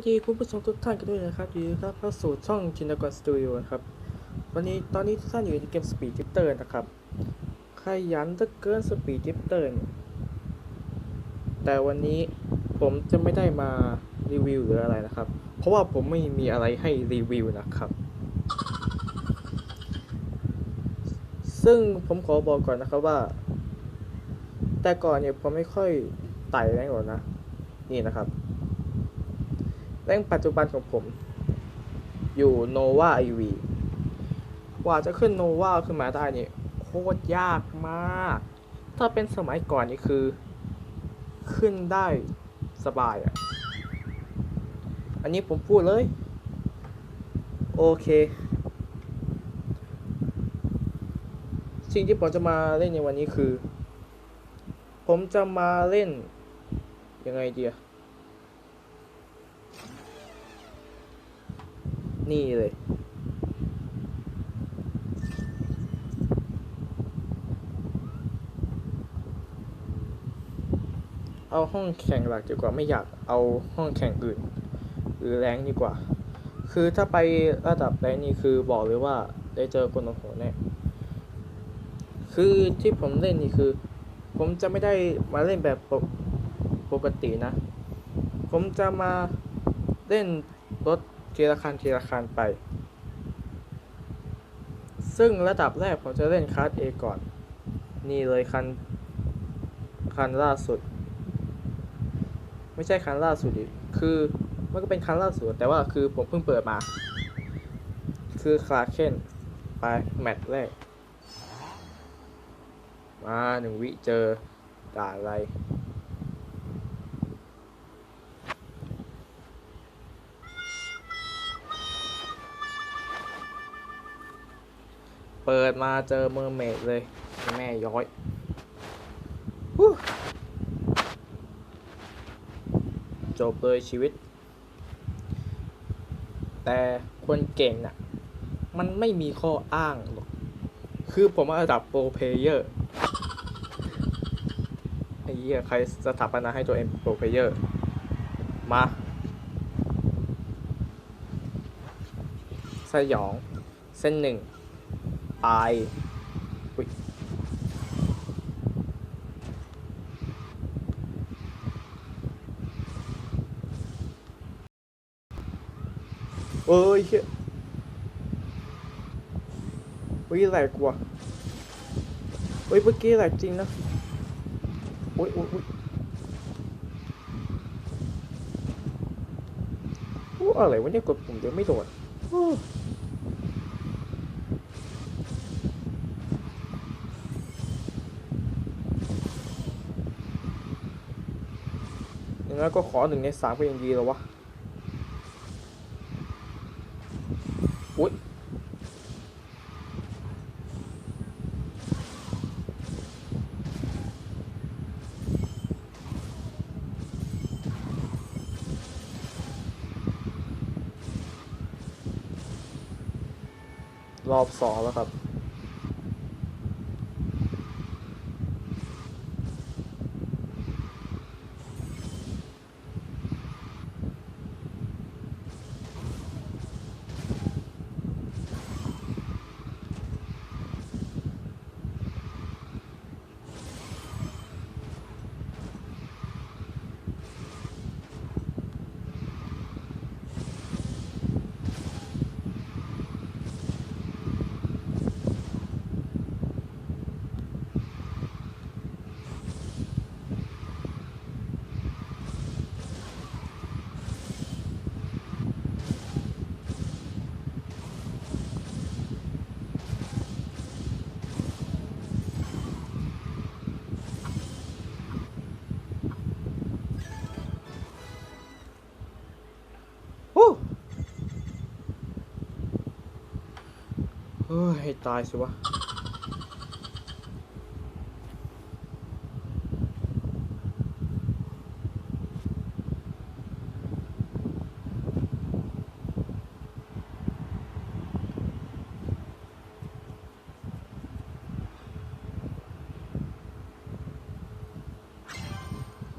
สวัสดีคุณผู้ชมทุกท่านกันด้วยนะครับยินดีต้อนรับเข้าสู่ช่องจินตกรสตูดิโอนะครับ วันนี้ตอนนี้ทุกท่านอยู่ในเกมสปีดจิปเตอร์นะครับ ขยันเหลือเกินสปีดจิปเตอร์แต่วันนี้ผมจะไม่ได้มารีวิวหรืออะไรนะครับ เพราะว่าผมไม่มีอะไรให้รีวิวนะครับ ซึ่งผมขอบอกก่อนนะครับว่า แต่ก่อนเนี่ยผมไม่ค่อยไต่แรงหรอกนะ นี่นะครับ แรงปัจจุบันของผม อยู่ nova iv กว่าจะขึ้น nova ขึ้นมาได้นี่โคตรยากมาก ถ้าเป็นสมัยก่อนนี่คือ ขึ้นได้สบายอะ่ะ อันนี้ผมพูดเลย โอเค สิ่งที่ผมจะมาเล่นในวันนี้คือ ผมจะมาเล่นยังไงดีอะ นี่เลย เอาห้องแข่งหลักดีกว่าไม่อยากเอาห้องแข่งอื่น หรือแรงดีกว่า คือถ้าไประดับแรงนี่คือบอกเลยว่าได้เจอคนโอ้โหแน่คือที่ผมเล่นนี่คือ ผมจะไม่ได้มาเล่นแบบปกปกตินะ ผมจะมาเล่นรถ ทีละคันทีละคันไป ซึ่งระดับแรกผมจะเล่นคลาส A ก่อน นี่เลยคัน คันล่าสุด ไม่ใช่คันล่าสุดดิคือมันก็เป็นคันล่าสุดแต่ว่าคือผมเพิ่งเปิดมา คือคลาเคนไปแมตช์แรก มาหนึ่งวิเจอด่าอะไร ปิดมาเจอเมอร์เมดเลย แม่ย้อยจบเลยชีวิต แต่คนเก่งน่ะ มันไม่มีข้ออ้างหรอก คือผมระดับโปรเพเยอร์ไอ้เหี้ยใครสถาปนาให้ตัวเองโปรเพเยอร์ มาสยอง เส้นหนึ่ง ตายอุ๊ยเอ้ยเฮ้ยอุ้ยแหลกว่ะเฮ้ยเมื่อกี้แหลกจริงนะอุ้ยอุ้ยอุ้ยโอ้อะไรวะเนี่ยกดปุ่มเดียวไม่โดน โอ้อย่างนั้นก็ขอหนึ่งในสามก็ยังดีแล้ววะ อุ๊ยรอบสองแล้วครับ โอ้้ยให้ตายสิวะ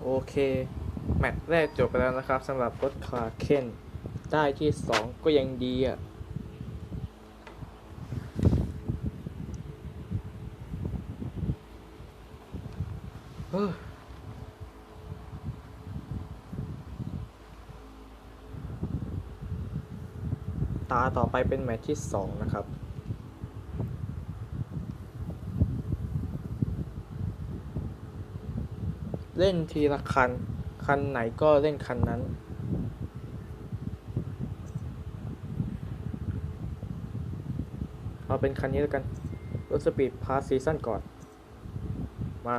โอเค แมตช์แรกจบไปแล้วนะครับสำหรับรถคลาเคนได้ที่สองก็ยังดีอะ อตาต่อไปเป็นแมตช์ที่สองนะครับ เล่นทีละคัน คันไหนก็เล่นคันนั้น เอาเป็นคันนี้แล้วกัน รถสปีดพาสซีซั่นก่อน มา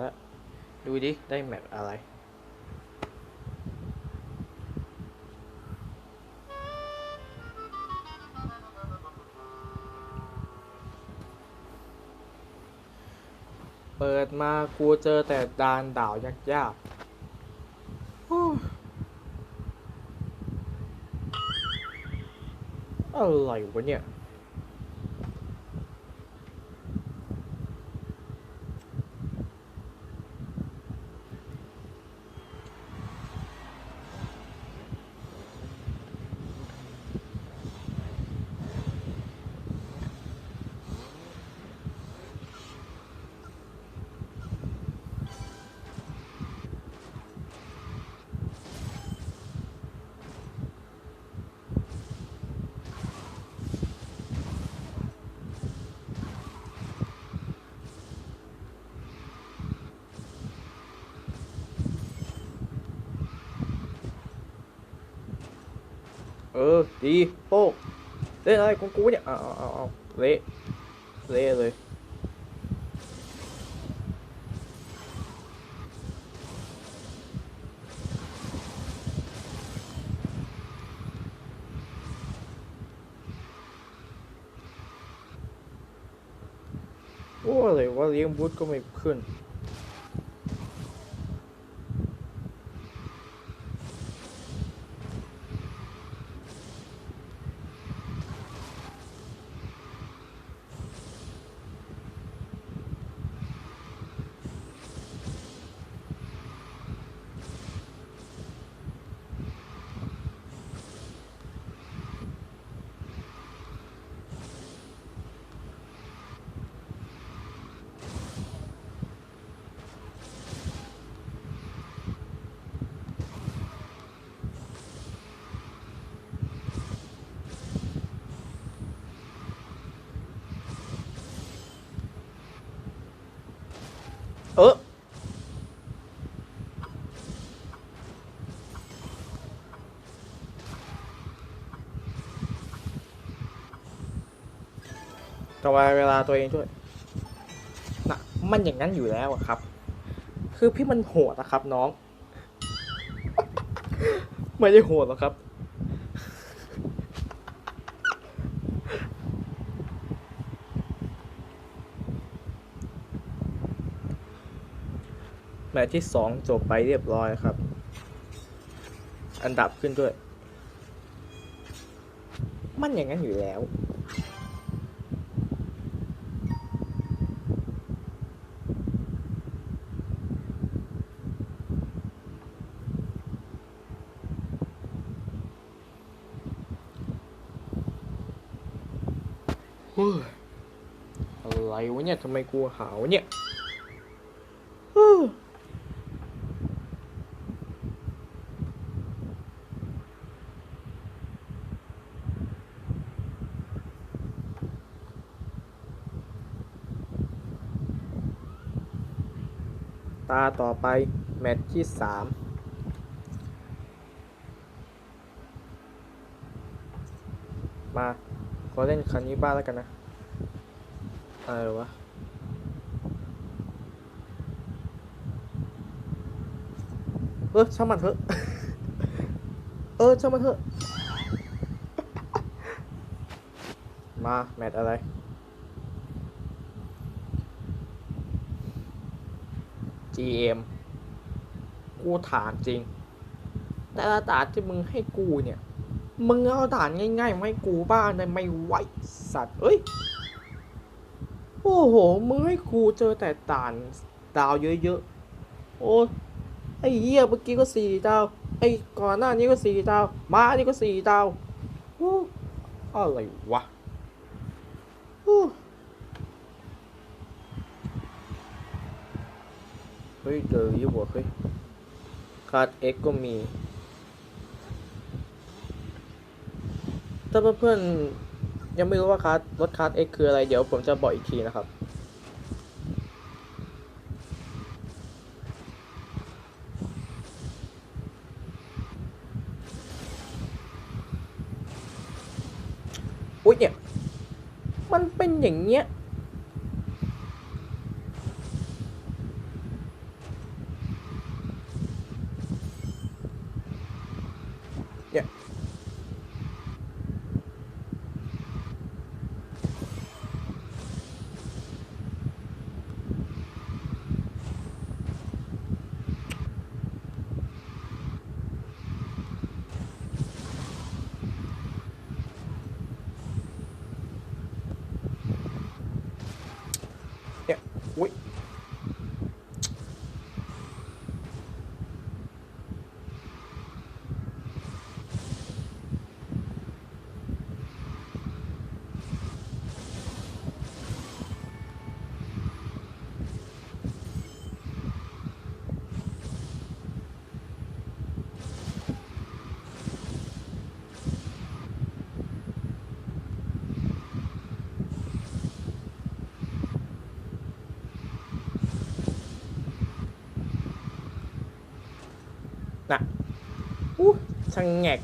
แล้ว ดูดิ ได้แมปอะไร เปิดมากูเจอแต่ดานดาวยากๆโอ้ยอะไรวะเนี่ย เออ ดีโป๊กเล่นอะไรของกูเนี่ยเอาเอาเอาเอาเละเละเลยโอ้อะไรว่าเลี้ยงบูธก็ไม่ขึ้น ต่อไปเวลาตัวเองด้วยนะมันอย่างนั้นอยู่แล้วอะครับ คือพี่มันโหดนะครับ น้อง ไม่ได้โหดหรอกครับ แมตช์ที่สองจบไปเรียบร้อยครับ อันดับขึ้นด้วย มันอย่างนั้นอยู่แล้ว เฮ้ยอะไรวะเนี่ย ทำไมกูหาวเนี่ยเฮ้ยตาต่อไป แมตช์ที่สามมา ขอเล่นคันนี้บ้างแล้วกันนะ อะไรวะ เออช่างมันเถอะ เออช่างมันเถอะ มาแมตอะไร GM นกูถามจริง แต่ละด่านที่มึงให้กูเนี่ย มึงเอาด่านง่ายๆมาให้กูบ้างได้ไหมไหวสัตว์ เอ้ย โอ้โห มึงให้กูเจอแต่ด่านดาวเยอะๆ โอ้ ไอ้เหี้ยเมื่อกี้ก็สี่ดาว ไอ้ก่อนหน้านี้ก็สี่ดาว มาอันนี้ก็สี่ดาวโอ้อะไรวะโอ้เฮ้ยเจอยี่หัวเฮ้ยคาร์ดเอ็กก็มี ถ้าเพื่อนๆยังไม่รู้ว่าคาร์ดรถคาร์ดเอ็กคืออะไร เดี๋ยวผมจะบอกอีกทีนะครับ อุ้ยเนี่ย มันเป็น อย่างเงี้ยเนี่ย น่ะอู้ช่างแงก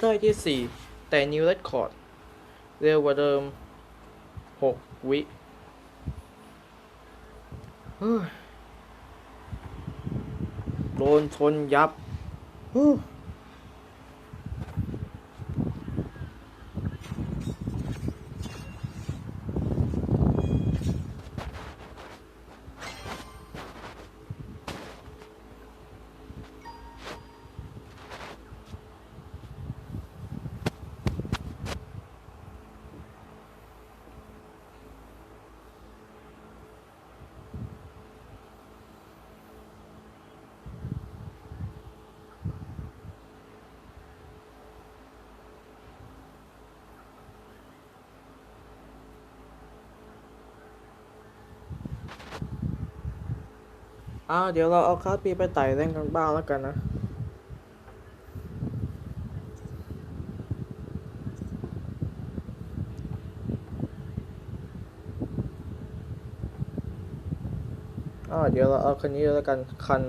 ได้ที่สี่แต่นิวเรคคอร์ด เร็วกว่าเดิมหกวิโดนชนยับ อ่าเดี๋ยวเราเอาคาปีไปไต่เล่นกันบ้างแล้วกันนะ อ่าเดี๋ยวเราเอาคันนี้แล้วกันคัน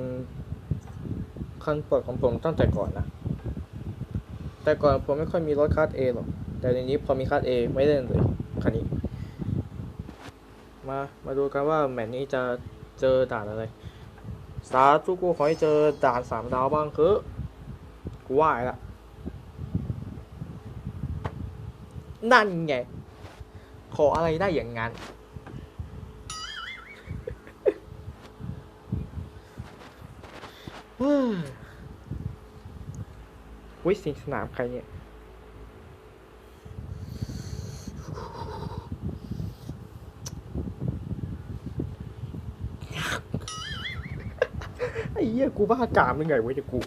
คันปรดของผมตั้งแต่ก่อนนะ แต่ก่อนผมไม่ค่อยมีรถคาร์ด A หรอก แต่ในนี้พอมีคาร์ด A ไม่เล่นเลยคันนี้ มา มาดูกันว่าแมตช์นี้จะเจอด่านอะไร สาธุกูขอให้เจอด่านสามดาวบ้างคือกูไหวละนั่นไง ขออะไรได้อย่างนั้นเฮ้ยวิสิงสนามใครเนี่ย ไอ้เหี้ย กูบ้ากามยังไงเวะเนี่ยกู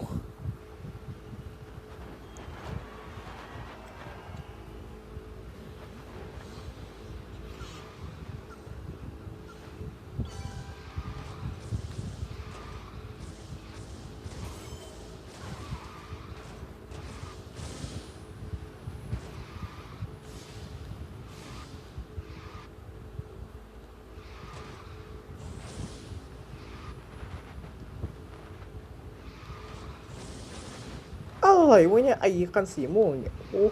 อะไรวะเนี่ย ไอ้คันสีม่วงเนี่ยโอ้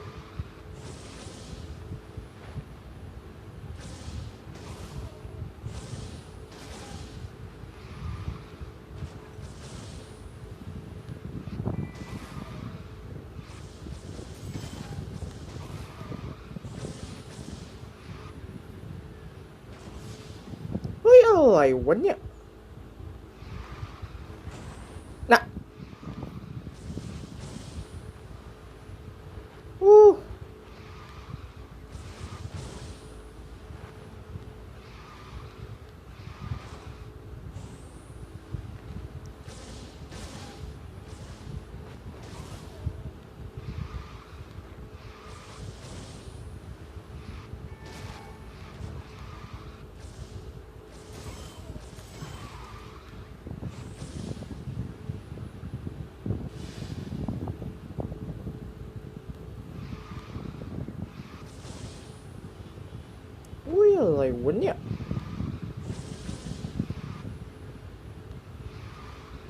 เฮ้ยอะไรวะเนี่ย วะเนี่ย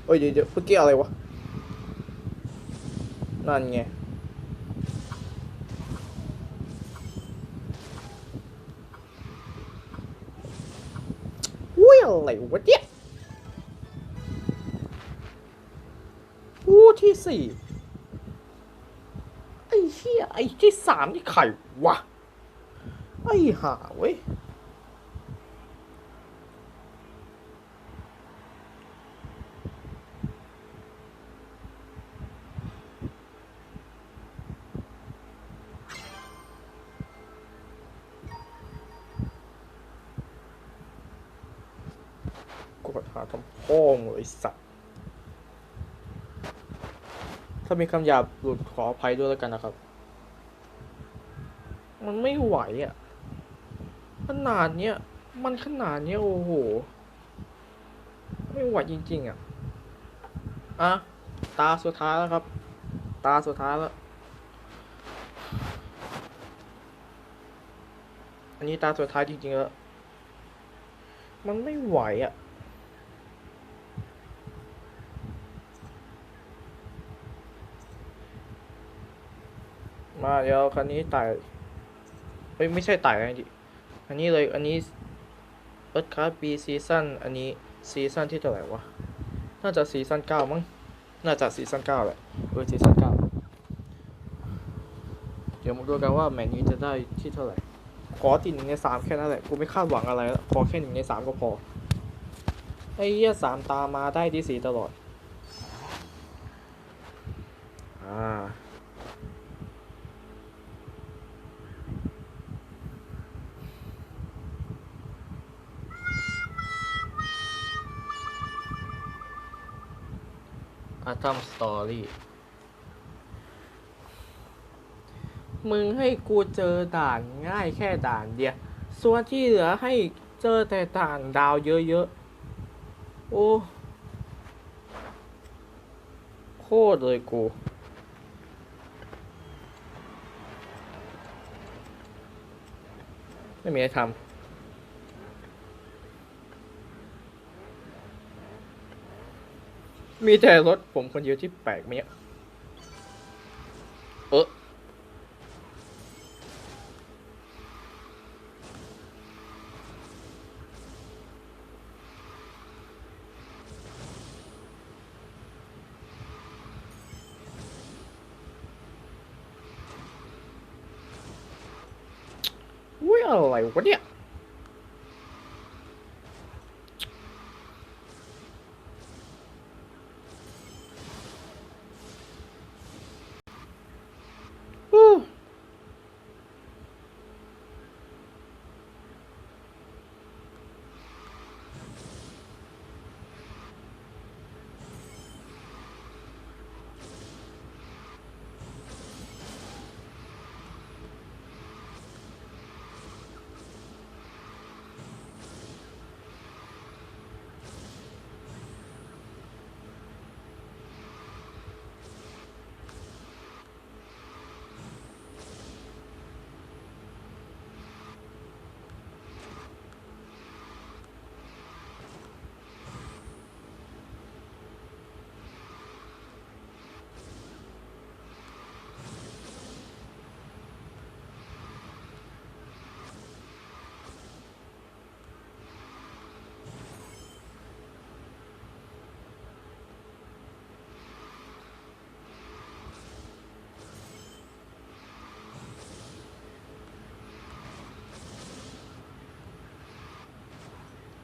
เอ้ยเดี๋ยวเดี๋ยวเมื่อกี้อะไรวะ นั่นไงอุ้ยอะไรวะเนี่ยอู้ที่สี่ไอ้เหี้ยไอ้ที่สามนี่ใครวะ ไอ้ห่าเว้ย หาทำพ่องไอ้สัตว์ ถ้ามีคำหยาบหลุดขออภัยด้วยแล้วกันนะครับ มันไม่ไหวอะ ขนาดเนี้ย มันขนาดเนี้ยโอ้โห ไม่ไหวจริง ๆ อะ อะ ตาสุดท้ายแล้วครับ ตาสุดท้ายแล้ว อันนี้ตาสุดท้ายจริงๆแล้วมันไม่ไหวอะ มาเดี๋ยวคันนี้ไต่เฮ้ยไม่ใช่ไต่อะไรดิอันนี้เลยอันนี้เอิร์ธคาร์ปีซีซั่นอันนี้ซีซั่นที่เท่าไหร่วะน่าจะซีซั่นเก้ามั้งน่าจะซีซั่นเก้าแหละเออซีซั่นเก้าเดี๋ยวมาดูกันว่าแมตช์นี้จะได้ที่เท่าไหร่ขอติดหนึ่งในสามแค่นั้นแหละกูไม่คาดหวังอะไรแล้วขอแค่หนึ่งในสามก็พอไอ้เหี้ยสามตามมาได้ที่สี่ตลอดอ่า อาทัมสตอรี่มึงให้กูเจอด่านง่ายแค่ด่านเดียว ส่วนที่เหลือให้เจอแต่ด่านดาวเยอะๆ โอ้ โคตรเลยกู ไม่มีอะไรทำ มีแต่รถผมคนเดียวที่แปลกไหมเนี่ย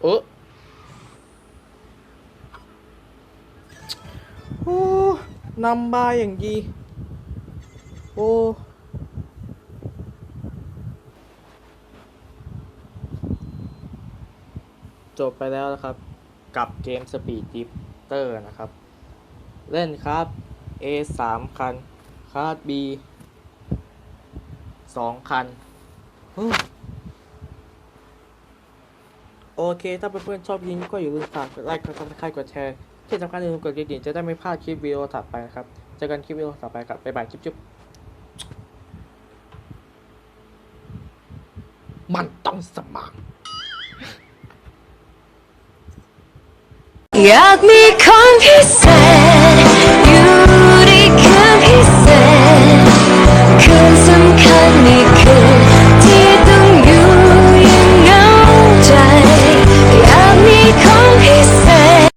เออโอ้นำบาอย่างดี โอ้จบไปแล้วนะครับ กับเกมสปีดดิฟเตอร์นะครับ เล่นครับ A 3 คันคาด B 2 คัน โอเค ถ้าเพื่อนๆชอบยิงก็อย่าลืมฝากกดไลค์ กดซับสไครต์กดแชร์ ที่สำคัญอย่าลืมกดกระดิ่งจะได้ไม่พลาดคลิปวิดีโอถัดไปนะครับ เจอกันคลิปวิดีโอต่อไปครับ บ๊ายบาย จุ๊บจุ๊บมันต้องสมัครอยากมีคนพิเศษอยู่ด้วยคืนพิเศษคืนสำคัญใน